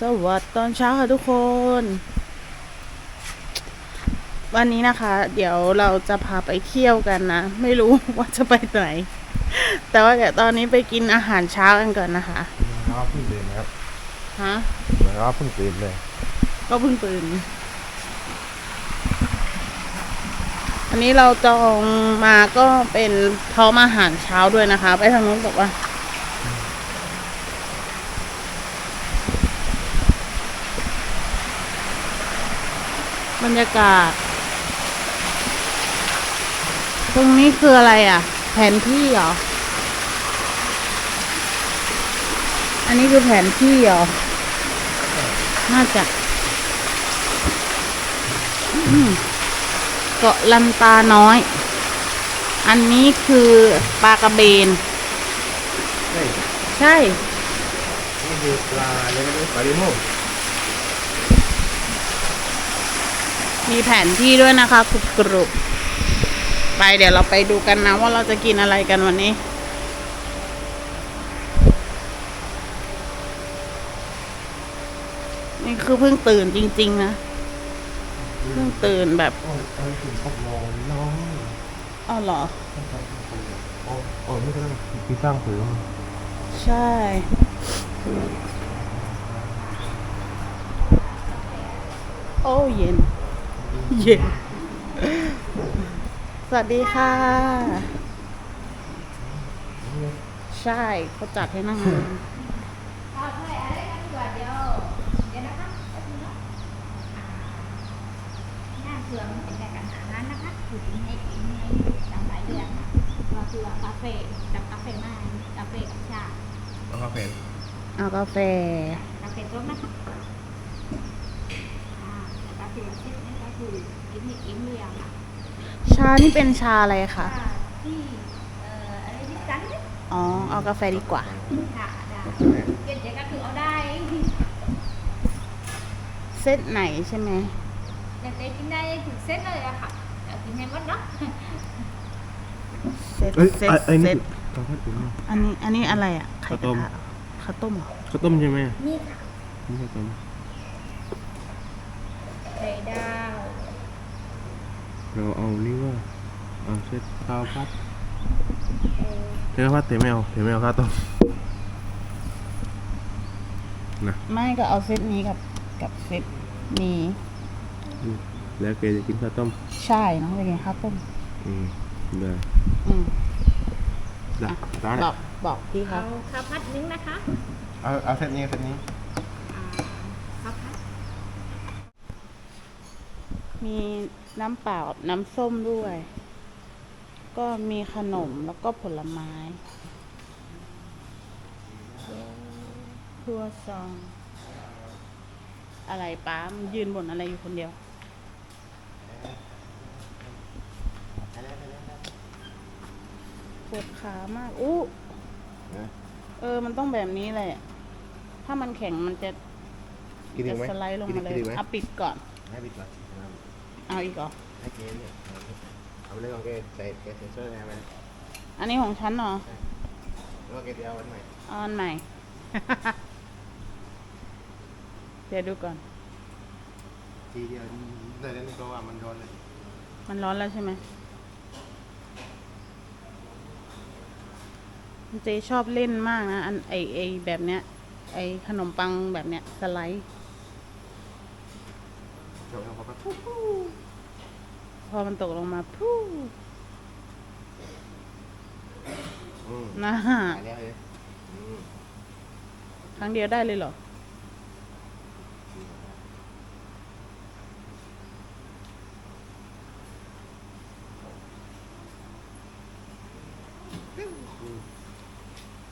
สวัสดีตอนเช้าค่ะทุกคน วันนี้นะคะ เดี๋ยวเราจะพาไปเที่ยวกันนะ ไม่รู้ว่าจะไปไหน แต่ว่าเดี๋ยวตอนนี้ไปกินอาหารเช้ากันก่อนนะคะน้องเพิ่งตื่นนะครับฮะเหมือนว่าเพิ่งตื่นเลย ก็เพิ่งตื่นอันนี้เราจองมาก็เป็นพร้อมอาหารเช้าด้วยนะคะ ไปทางนู้นบอกว่า บรรยากาศ ตรงนี้คืออะไรอะ แผนที่เหรอ อันนี้คือแผนที่เหรอ น่าจะอืมเกาะลันตาน้อย อันนี้คือปลากระเบนเฮ้ยใช่ นี่คือปลาเลยนะปลาดิโม มีแผนที่ด้วยนะคะกรุบกรุบไปเดี๋ยวเราไปดูกันนะว่าเราจะกินอะไรกันวันนี้ นี่คือเพิ่งตื่นจริง ๆ นะ เพิ่งตื่นแบบโอ้ยเอ้ยถึงพบนอนน้องอ้าวเหรอโอ้โอ้นี่ก็ต้องพี่สร้างผืนใช่โอ้เย็น เย็น สวัสดีค่ะ ใช่เขาจัดให้นั่งเอาเท่าไหร่อะไรกันดีกว่านะคะแป๊บนึงเนาะอ่าหน้าเสือมันเป็นแบบอาหารนั้นนะคะคือกินให้กินให้จำหลายเรื่องนะก็คือว่ากาแฟกับกาแฟมากกาแฟกับชาแล้วก็เป็นเอากาแฟกาแฟต้มนะคะอ่ากาแฟเซ็ตนี่ก็คือกินให้กินเรียงค่ะชานี่เป็นชาอะไรคะอ่าที่เอ่ออะไรที่กันเนี่ยอ๋อ เอากาแฟดีกว่า ค่ะได้เปลี่ยนใจก็คือเอาได้เซตไหนใช่ไหมแต่เจ๊กินได้ถึงเส้นเลยอะค่ะเอากินให้หมดเนาะเซตเอ้ยเซตไอ้เซนี่ตข้าวผัดตุ๋นอันนี้ อันนี้อะไรอะไข่ข้าวต้มกระทะข้าวต้มเหรอ ข้าวต้มใช่ไหมนี่ค่ะนี่ข้าวต้ม ไข่ดาว เราเอานี่ว่าเอาเส้นข้าวผัดเออเส้นข้าวผัดเต็มไม่เอาเต็มไม่เอาข้าวต้มนะไม่ก็เอาเซตนี้กับกับเซตนี้แล้วแกจะกินข้าวต้ม ใช่น้องจะกินข้าวต้ม อืมได้อืมได้ได้บอกบอกพี่ครัเอาบข้าวผัดนึงนะคะ เอาเอาเส้นนี้เส้นนี้ อ่าข้าวผัด มีน้ำเปล่ากับน้ำส้มด้วย ก็มีขนมแล้วก็ผลไม้ครัวซอง อะไรป้ามนยืนบนอะไรอยู่คนเดียว ปวดขามากอู้นะเออ มันต้องแบบนี้แหละ ถ้ามันแข็งมันจะกินอีจะกไหมสไลด์ลงมาเลยกินอีกไหม เอาปิดก่อนให้ดีกว่า เอาอีกเหรอให้เกเนี่ยเอาไปเลยของแกใส่แกเซ็นเซอร์แอร์ไปอันนี้ของฉันเหรอแล้วก็แกจะเอาวันใหม่เอาอันใหม่ เดี๋ยวดูก่อน ทีเดียวได้แล้วนี่ก็ว่ามันโดนเลยมันร้อนแล้วใช่ไหมเจชอบเล่นมากนะ อันไอไอแบบเนี้ย ไอขนมปังแบบเนี้ยสไลด์ จบแล้วพอปะพอมันตกลงมาพู้อืมนะหายแล้วเลยอืมครั้งเดียวได้เลยเหรอ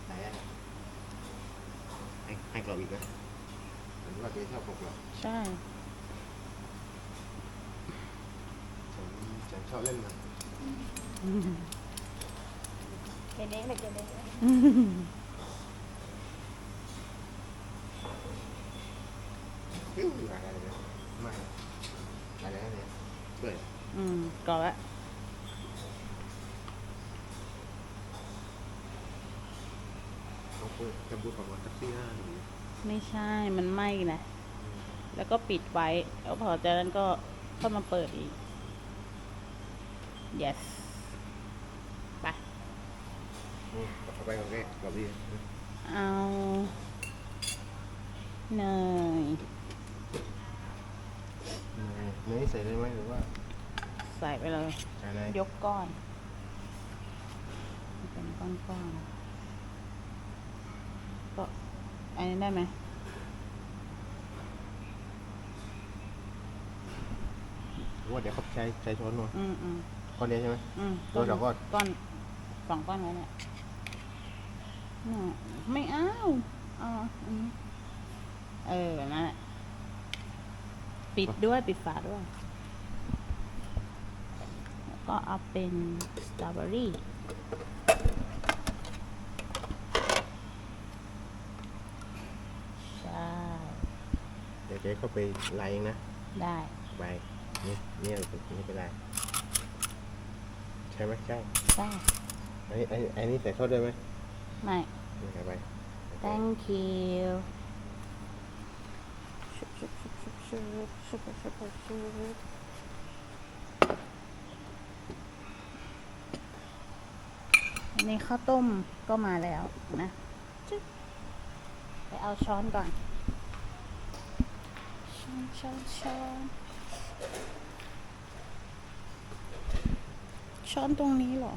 ไหนอะให้ให้กรอบอีกไหมเห็นว่าเจ๊ชอบกรอบ ใช่ ฉันฉันชอบ เล่นมันเกเด้งเลยเกเด้งปิ้วอะไรเลยไม่อะไรนะเนี่ยเปิดอืมก่อนละเขาพูดจะพูดของว่าแท็กซี่ห้าหรือไม่ใช่มันไหม้นะ แล้วก็ปิดไว้ แล้วพอจากนั้นก็เข้ามาเปิดอีก yes ไปอืมเอาไปโอเคกรอบดีเอาเนยเนยเนยใส่ได้ไหมหรือว่า ใส่ไปเลย ใส่ได้ยกก้อน เป็นก้อนๆก็อันนี้ได้ไหมหรือว่าเดี๋ยวเขาใช้ใช้ช้อนหน่อยอืมอืม ก้อนเดียวใช่ไหมอืมตัวละก้อนก้อนสองก้อนไว้เนี่ยน่ะไม่เอาเอาอันนี้เออนั่นแหละปิดด้วยปิดฝาด้วย แล้วก็เอาเป็นสตรอเบอรี่ใช่เดี๋ยวเจ๊เข้าไปไล่เองนะได้ใบนี่นี่นี่เป็นไร ใช่ไหมใช่ได้อันอ้อนี่ใส่โซดได้ไหมไม่ ไม่ใส่ไป thank you นี่ข้าวต้มก็มาแล้วนะไปเอาช้อนก่อน ช้อนช้อนช้อน ช้อนตรงนี้หรอ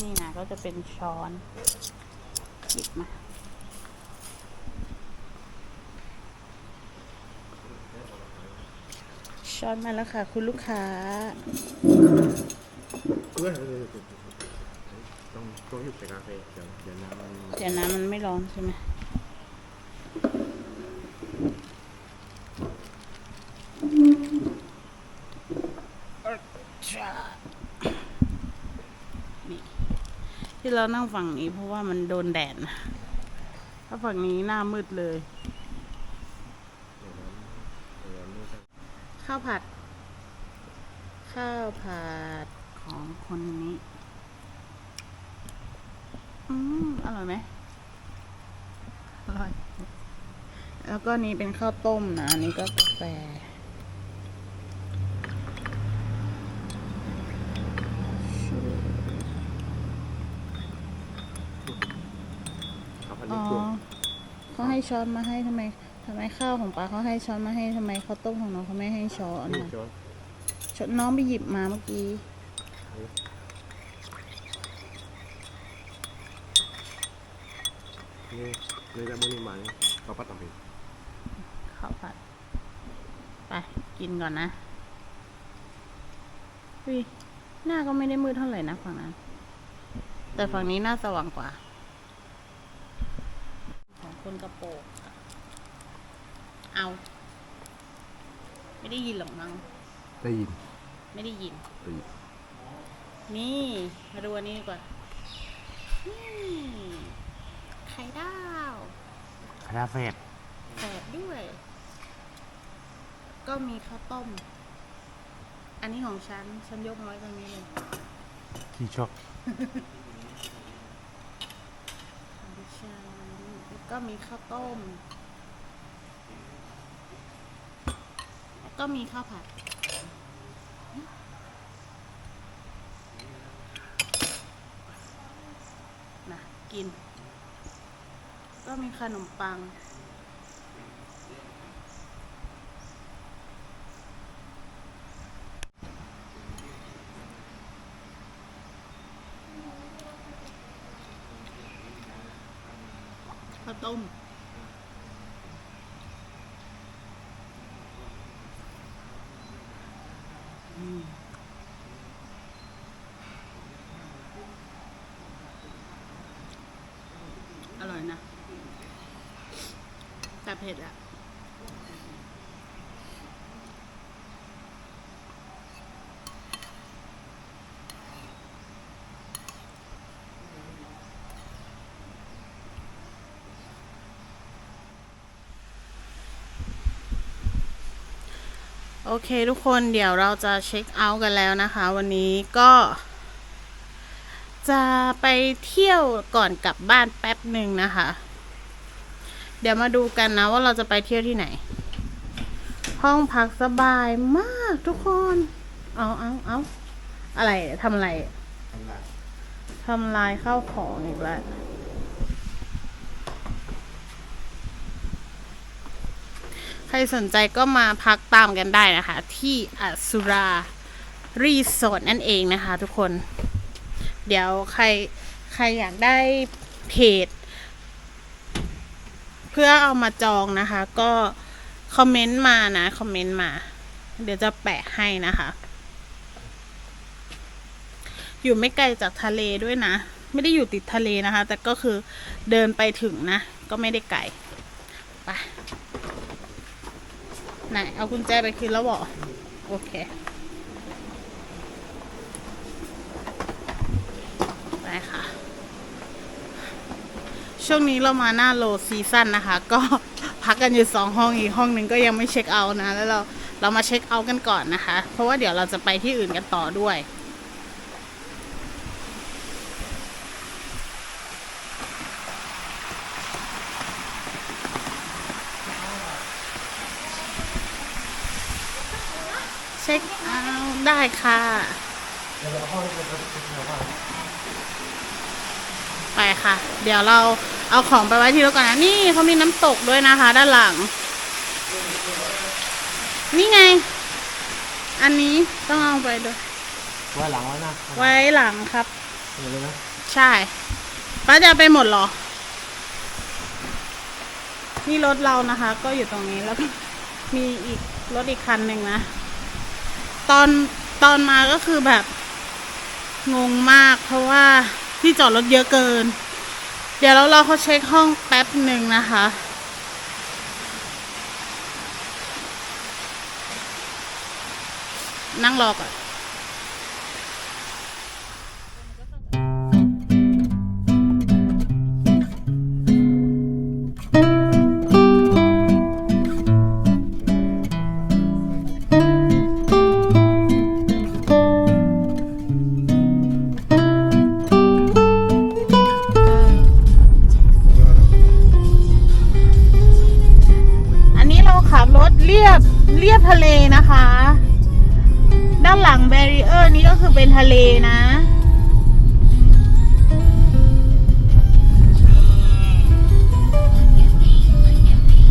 นี่นะก็จะเป็นช้อนหยิบมาช้อนมาแล้วค่ะ คุณลูกค้า เพื่อต้องต้องหยุดใส่กาแฟเดี๋ยวเดี๋ยวน้ำมันเดี๋ยวน้ำมันไม่ร้อนใช่ไหมนี่ที่เรานั่งฝั่งนี้เพราะว่ามันโดนแดดนะถ้าฝั่งนี้หน้ามืดเลย ข้าวผัด ข้าวผัด ของคนนี้ อืมอร่อยไหมอร่อย แล้วก็นี้เป็นข้าวต้มนะ อันนี้ก็กาแฟข้าวผัดอ๋นี่อตัวเขาให้ช้อนมาให้ทำไมทำไมข้าวของป้าเขาให้ช้อนมาให้ทำไมข้าวต้มของน้องเขาไม่ให้ช้อนนี่อะช้อนช้อนน้องไปหยิบมาเมื่อกี้ นี่ เลยจะมือนี่มาเนี่ยข้าวผัดต่ำเองข้าวผัด ไป กินก่อนนะวิหน้าก็ไม่ได้มืดเท่าไหร่นะฝั่งนั้น แต่ฝั่งนี้หน้าสว่างกว่า ของคนกระโปรงค่ะเอา ไม่ได้ยินหรอกมั้ง ได้ยินไม่ได้ยิน ได้ยินนี่ มาดูอันนี้ดีกว่า นี่ ไข่ดาว คณะเฟดแสบด้วย ก็มีข้าวต้ม อันนี้ของฉัน ฉันยกมาไว้ตรงนี้เลยที่ชอบของดิฉันแล้วก็มีข้าวต้ม แล้วก็มีข้าวผัด นะ กิน ก็มีขนมปัง ข้าวต้ม เผ็ดอะโอเคทุกคนเดี๋ยวเราจะเช็คเอาท์กันแล้วนะคะ วันนี้ก็ จะไปเที่ยวก่อนกลับบ้านแป๊บหนึ่งนะคะ เดี๋ยวมาดูกันนะว่าเราจะไปเที่ยวที่ไหน ห้องพักสบายมากทุกคน เอาเอาเอาอะไรทำอะไรทำไรทำลายข้าวของอีกแล้วใครสนใจก็มาพักตามกันได้นะคะ ที่อสุรารีสอร์ทนั่นเองนะคะทุกคน เดี๋ยวใครใครอยากได้เพจ พื่อเอามาจองนะคะ ก็คอมเมนต์มานะคอมเมนต์มา เดี๋ยวจะแปะให้นะคะ อยู่ไม่ไกลจากทะเลด้วยนะ ไม่ได้อยู่ติดทะเลนะคะ แต่ก็คือเดินไปถึงนะ ก็ไม่ได้ไกลไปไหนเอากุญแจไปคืนแล้วบอโอเคไปค่ะ ช่วงนี้เรามาหน้าโลซีซั่นนะคะ ก็พักกันอยู่สองห้องอีกห้องหนึ่งก็ยังไม่เช็คเอาท์นะ แล้วเราเรามาเช็คเอาท์กันก่อนนะคะ เพราะว่าเดี๋ยวเราจะไปที่อื่นกันต่อด้วยเช็คเอาท์ได้ค่ะ ไปค่ะ เดี๋ยวเรา เอาของไปไว้ที่รถก่อนนะ นี่เขามีน้ำตกด้วยนะคะ ด้านหลัง นี่ไง อันนี้ต้องเอาไปด้วย ไว้หลังไว้หน้าไว้หลังครับเห็นเลยนะใช่ป้าจะเอาไปหมดเหรอ นี่รถเรานะคะ ก็อยู่ตรงนี้แล้วมีอีกรถอีกคันหนึ่งนะ ตอนตอนมาก็คือแบบงงมาก เพราะว่าที่จอดรถเยอะเกิน เดี๋ยวเรารอเขาเช็คห้องแป๊บหนึ่งนะคะ นั่งรอก่อนอัน เรียบทะเลนะคะ ด้านหลังแบรีเออร์นี้ก็คือเป็นทะเลนะ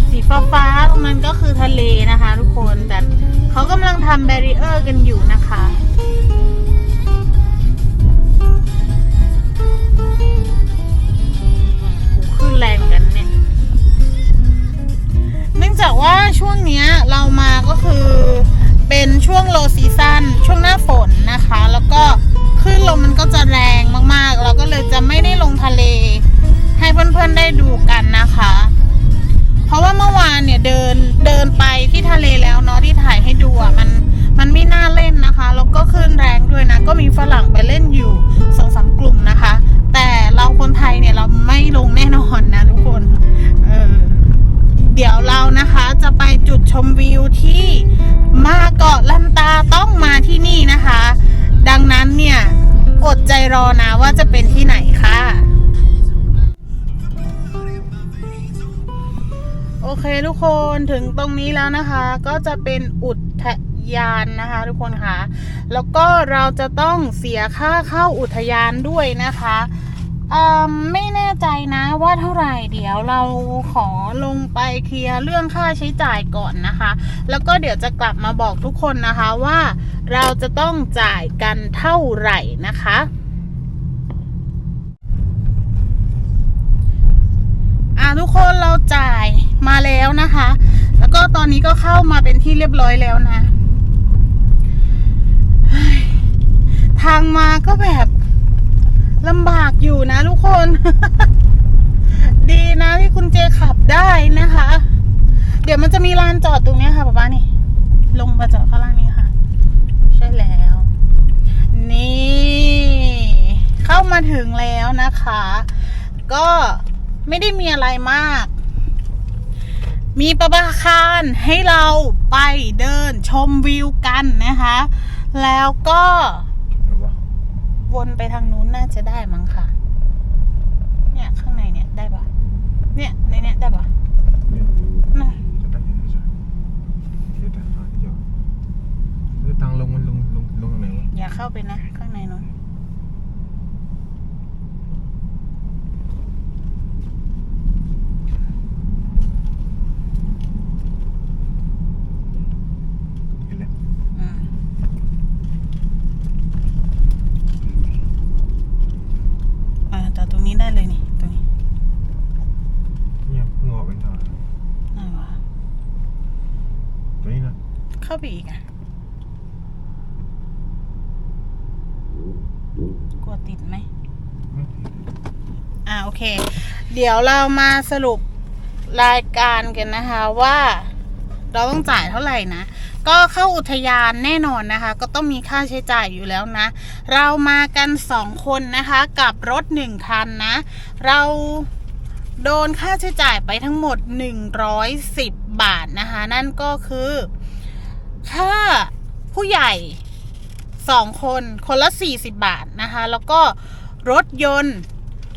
สีฟ้าฟ้าๆตรงนั้นก็คือทะเลนะคะ ทุกคนแต่เขากำลังทำแบรีเออร์กันอยู่นะคะโอ้ขึ้นแรงกัน จากว่าช่วงเนี้ยเรามาก็คือเป็นช่วงโลซีซั o นช่วงหน้าฝนนะคะ แล้วก็คลื่นลมมันก็จะแรงมากๆ เราก็เลยจะไม่ได้ลงทะเล ให้เพื่อนๆได้ดูกันนะคะ เพราะว่าเมื่อวานเนี่ยเดินเดินไปที่ทะเลแล้วเนาะที่ถ่ายให้ งตรงนี้แล้วนะคะ ก็จะเป็นอุทยานนะคะ ทุกคนค่ะ แล้วก็เราจะต้องเสียค่าเข้าอุทยานด้วยนะคะไม่แน่ใจนะว่าเท่าไหร่เดี๋ยวเราขอลงไปเคลียร์เรื่องค่าใช้จ่ายก่อนนะคะ แล้วก็เดี๋ยวจะกลับมาบอกทุกคนนะคะว่าเราจะต้องจ่ายกันเท่าไหร่นะคะ อะทุกคนเราจ่ายมาแล้วนะคะ แล้วก็ตอนนี้ก็เข้ามาเป็นที่เรียบร้อยแล้วนะ ทางมาก็แบบลำบากอยู่นะทุกคน ดีนะที่คุณเจขับได้นะคะ เดี๋ยวมันจะมีลานจอดตรงนี้ค่ะป๊าป้านี่ ลงมาจอดข้างล่างนี้ค่ะ ใช่แล้ว นี่ เข้ามาถึงแล้วนะคะ ก็ไม่ได้มีอะไรมาก มีประภาคารให้เราไปเดินชมวิวกันนะคะ แล้วก็หรือว่าวนไปทางนู้นน่าจะได้มั้งค่ะ เนี่ยข้างในเนี่ยได้ปะเนี่ยในเนี่ยได้ปะไม่รู้น่ะจะได้ยังไงจ๊ะเดี๋ยวแต่หาที่อยู่เดี๋ยวตังลงมันลงลงลงตรงไหนวะอย่าเข้าไปนะ ข้างในนู้น เห็นแล้ว อืมอ่าแต่ตรงนี้ได้เลยนี่ตรงนี้ เนี่ยเพิ่งออกไปหน่อย ไหนวะ ตัวนี้นะ เข้าไป อีกอะกลัวติดไหมอ่าโอเค เดี๋ยวเรามาสรุปรายการกันนะคะว่า เราต้องจ่ายเท่าไหร่นะ ก็เข้าอุทยานแน่นอนนะคะ ก็ต้องมีค่าใช้จ่ายอยู่แล้วนะ เรามากันสองคนนะคะกับรถหนึ่งคันนะ เราโดนค่าใช้จ่ายไปทั้งหมด 110 บาทนะคะ นั่นก็คือ ค่าผู้ใหญ่2คน คนละ 40 บาทนะคะ แล้วก็รถยนต์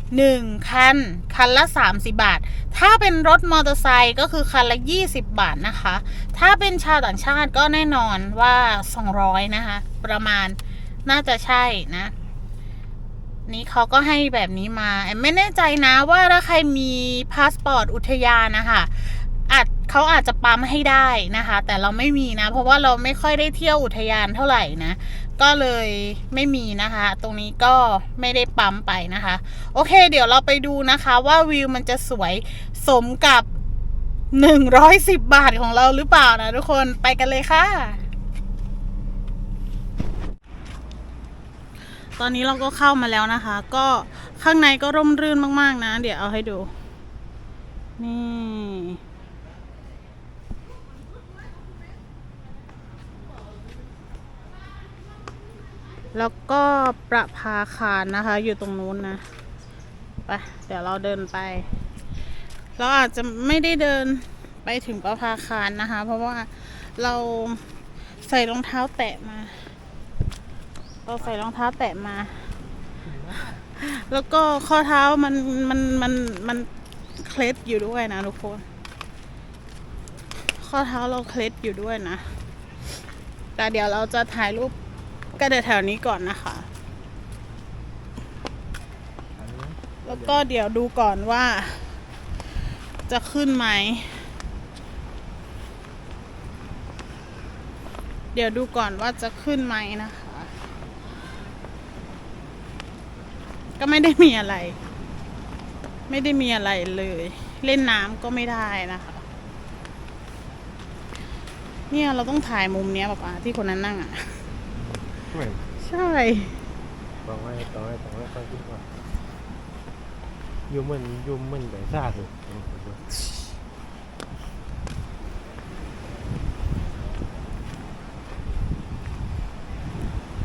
1คัน คันละ 30 บาท ถ้าเป็นรถมอเตอร์ไซค์ก็คือคันละ 20 บาทนะคะ ถ้าเป็นชาวต่างชาติก็แน่นอนว่า 200 นะคะ ประมาณน่าจะใช่นะ นี่เขาก็ให้แบบนี้มา ไม่แน่ใจนะว่าถ้าใครมีพาสปอร์ตอุทยานนะคะ เขาอาจจะปั๊มให้ได้นะคะ แต่เราไม่มีนะ เพราะว่าเราไม่ค่อยได้เที่ยวอุทยานเท่าไหร่นะ ก็เลยไม่มีนะคะ ตรงนี้ก็ไม่ได้ปั๊มไปนะคะ โอเค เดี๋ยวเราไปดูนะคะว่าวิวมันจะสวยสมกับ110 บาทของเราหรือเปล่านะทุกคนไปกันเลยค่ะตอนนี้เราก็เข้ามาแล้วนะคะ ก็ข้างในก็ร่มรื่นมาก ๆ นะ เดี๋ยวเอาให้ดู นี่ แล้วก็ประภาคารนะคะ อยู่ตรงนู้นนะไปเดี๋ยวเราเดินไป เราอาจจะไม่ได้เดินไปถึงประภาคารนะคะ เพราะว่าเราใส่รองเท้าแตะมา เราใส่รองเท้าแตะมา แล้วก็ข้อเท้ามันมันมันมันเคล็ดอยู่ด้วยนะทุกคน ข้อเท้าเราเคล็ดอยู่ด้วยนะ แต่เดี๋ยวเราจะถ่ายรูป กันแถวๆนี้ก่อนนะคะ แล้วก็เดี๋ยวดูก่อนว่า จะขึ้นไหม เดี๋ยวดูก่อนว่าจะขึ้นไหมนะคะ ก็ไม่ได้มีอะไร ไม่ได้มีอะไรเลย เล่นน้ำก็ไม่ได้นะคะ เนี่ยเราต้องถ่ายมุมเนี้ยป่ะที่คนนั้นนั่งอะ ไม่ใช่ต้องให้ต้องให้ต้องให้ค่อยขึ้นก่อนอยูเหมือนอยูเหมือนแบบซ่าสุด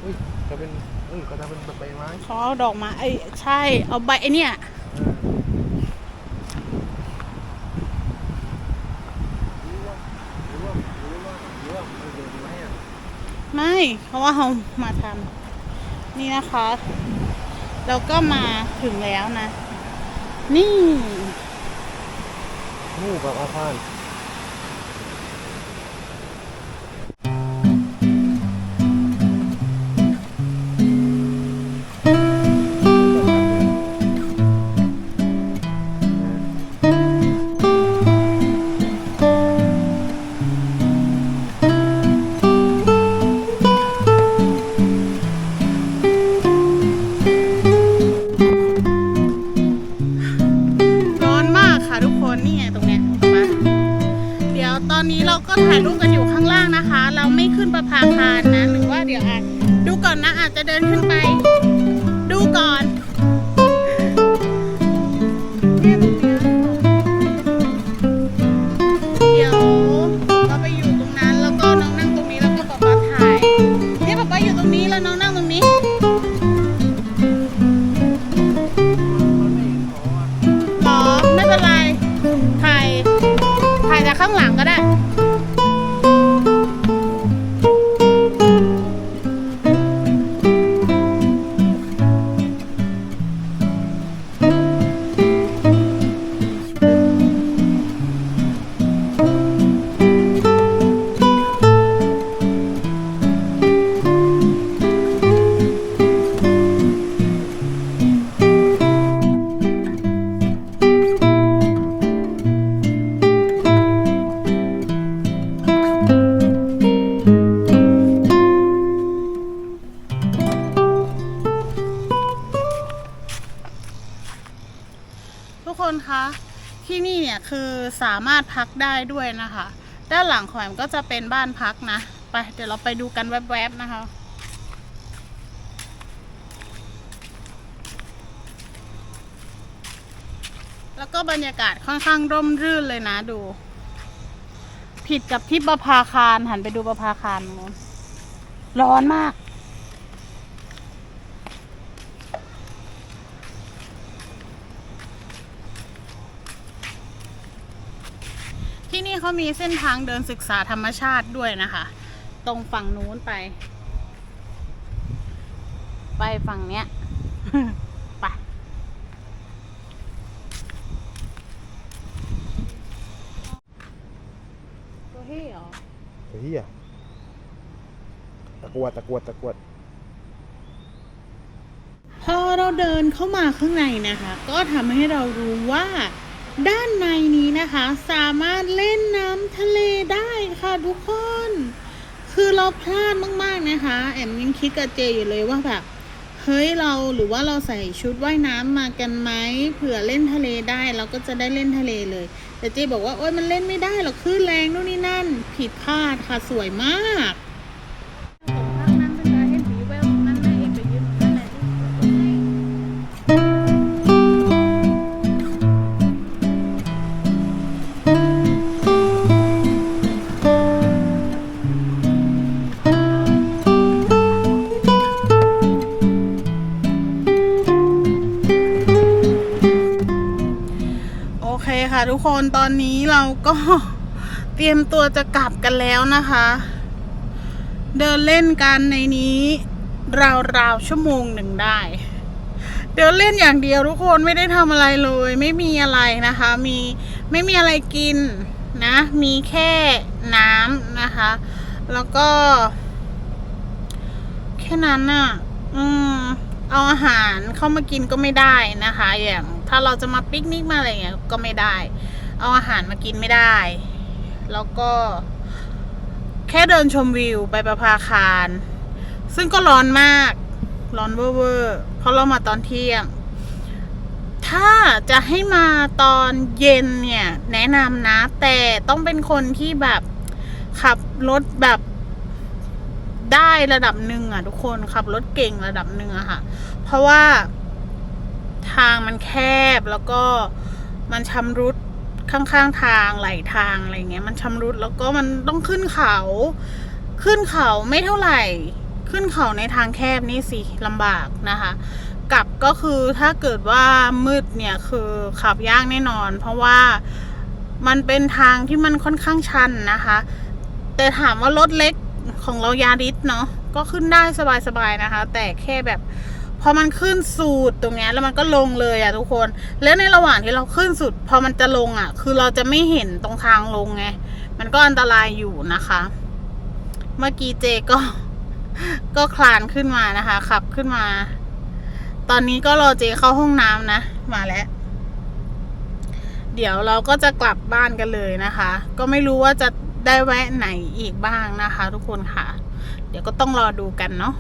เฮ้ยจะเป็นเฮ้ยก็จะเป็นแบบใบไม้เขาเอาดอกไมาไอ้ยใช่ เอาใบไอ้เนี่ย หรือว่าหรือว่าหรือว่าหรือว่ามันเดินไหมอะ ไม่ เพราะว่าเขามาทำนี่นะคะ เราก็มาถึงแล้วนะ นี่นู่แบอาคาร ไม่ขึ้นประภาคารนะ หรือว่าเดี๋ยวอาจดูก่อนนะอาจจะเดินขึ้นไปารถพักได้ด้วยนะคะ ด้านหลังของแอมก็จะเป็นบ้านพักนะ ไปเดี๋ยวเราไปดูกันแวบๆนะคะแล้วก็บรรยากาศค่อนข้างร่มรื่นเลยนะดู ผิดกับที่ประภาคารหันไปดูประภาคารร้อนมาก เขามีเส้นทางเดินศึกษาธรรมชาติด้วยนะคะ ตรงฝั่งนู้นไป ไปฝั่งเนี้ยไปตัวที่เหรอเฮ้ยอะตะกรวดตะกรวดตะกรวดพอเราเดินเข้ามาข้างในนะคะ ก็ทำให้เรารู้ว่า ด้านในนี้นะคะ สามารถเล่นน้ำทะเลได้ค่ะทุกคน คือเราพลาดมากๆนะคะ แอมยังคิดกับเจอยู่เลยว่าแบบเฮ้ยเราหรือว่าเราใส่ชุดว่ายน้ำมากันไหมเผื่อเล่นทะเลได้เราก็จะได้เล่นทะเลเลย แต่เจบอกว่าโอ๊ยมันเล่นไม่ได้หรอกคลื่นแรงนู่นนี่นั่น ผิดพลาดค่ะสวยมาก กคนตอนนี้เราก็เตรียมตัวจะกลับกันแล้วนะคะ เดินเล่นกันในนี้ราวๆชั่วโมงหนึ่งได้ เดินเล่นอย่างเดียวทุกคนไม่ได้ทำอะไรเลย ไม่มีอะไรนะคะ มีไม่มีอะไรกินนะ มีแค่น้ำนะคะ แล้วก็ แค่นั้นน่ะ อืมเอาอาหารเข้ามากินก็ไม่ได้นะคะ อย่าง ถ้าเราจะมาปิกนิกมาอะไรเงี้ยก็ไม่ได้ เอาอาหารมากินไม่ได้ แล้วก็แค่เดินชมวิวไปประภาคาร ซึ่งก็ร้อนมาก ร้อนเวอร์เพราะเรามาตอนเที่ยง ถ้าจะให้มาตอนเย็นเนี่ย แนะนำนะ แต่ต้องเป็นคนที่แบบขับรถแบบได้ระดับหนึ่งอะ ทุกคนขับรถเก่งระดับหนึ่งอะค่ะ เพราะว่าทางมันแคบแล้วก็มันชำรุด ข้างๆทางไหลทางอะไรเงี้ยมันชำรุดแล้วก็มันต้องขึ้นเขา ขึ้นเขาไม่เท่าไหร่ ขึ้นเขาในทางแคบนี่สิลำบากนะคะกลับก็คือถ้าเกิดว่ามืดเนี่ยคือขับยากแน่นอน เพราะว่ามันเป็นทางที่มันค่อนข้างชันนะคะ แต่ถามว่ารถเล็กของเรายาริสเนาะก็ขึ้นได้สบายๆนะคะ แต่แค่แบบ พอมันขึ้นสูดตรงนี้แล้วมันก็ลงเลยอะทุกคน แล้วในระหว่างที่เราขึ้นสุด พอมันจะลงอะคือเราจะไม่เห็นตรงทางลงไง มันก็อันตรายอยู่นะคะ เมื่อกี้เจก็ ก็คลานขึ้นมานะคะ ขับขึ้นมา ตอนนี้ก็รอเจเข้าห้องน้ำนะ มาแล้ว เดี๋ยวเราก็จะกลับบ้านกันเลยนะคะ ก็ไม่รู้ว่าจะได้แวะไหนอีกบ้างนะคะ ทุกคนค่ะ เดี๋ยวก็ต้องรอดูกันเนาะ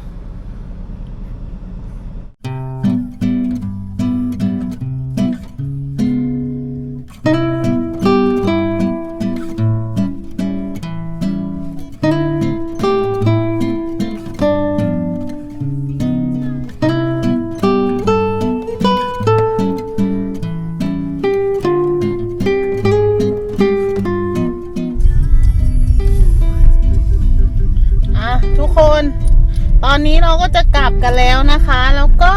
กันแล้วนะคะ แล้วก็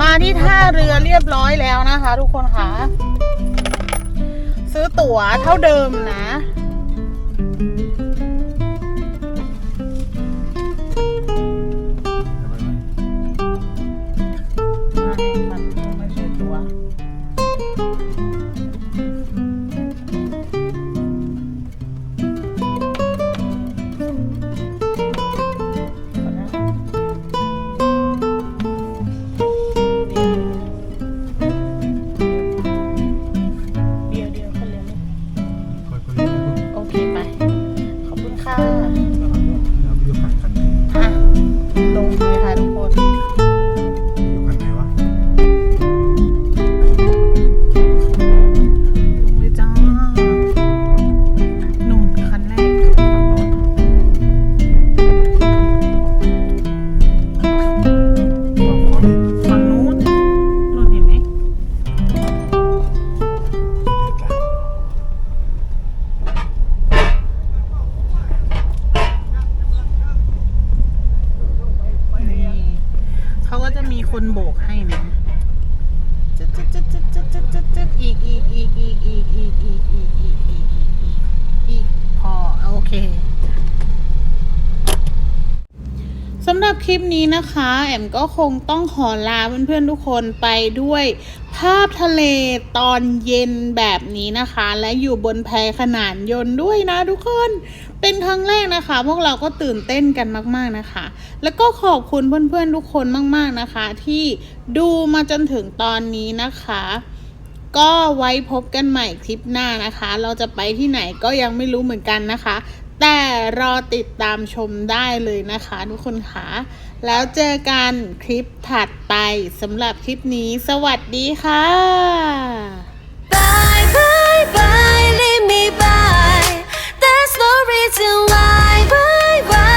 มาที่ท่าเรือเรียบร้อยแล้วนะคะ ทุกคนค่ะ ซื้อตั๋วเท่าเดิมนะ นะคะแอมก็คงต้องขอลาเพื่อนๆทุกคนไปด้วยภาพทะเลตอนเย็นแบบนี้นะคะ และอยู่บนแพขนานยนต์ด้วยนะทุกคน เป็นครั้งแรกนะคะ พวกเราก็ตื่นเต้นกันมากๆนะคะ แล้วก็ขอบคุณเพื่อนๆทุกคนมากๆนะคะ ที่ดูมาจนถึงตอนนี้นะคะก็ไว้พบกันใหม่คลิปหน้านะคะ เราจะไปที่ไหนก็ยังไม่รู้เหมือนกันนะคะ แต่รอติดตามชมได้เลยนะคะทุกคนค่ะ แล้วเจอกันคลิปถัดไปสำหรับคลิปนี้ สวัสดีค่ะ Bye bye bye leave me bye There's no reason why bye bye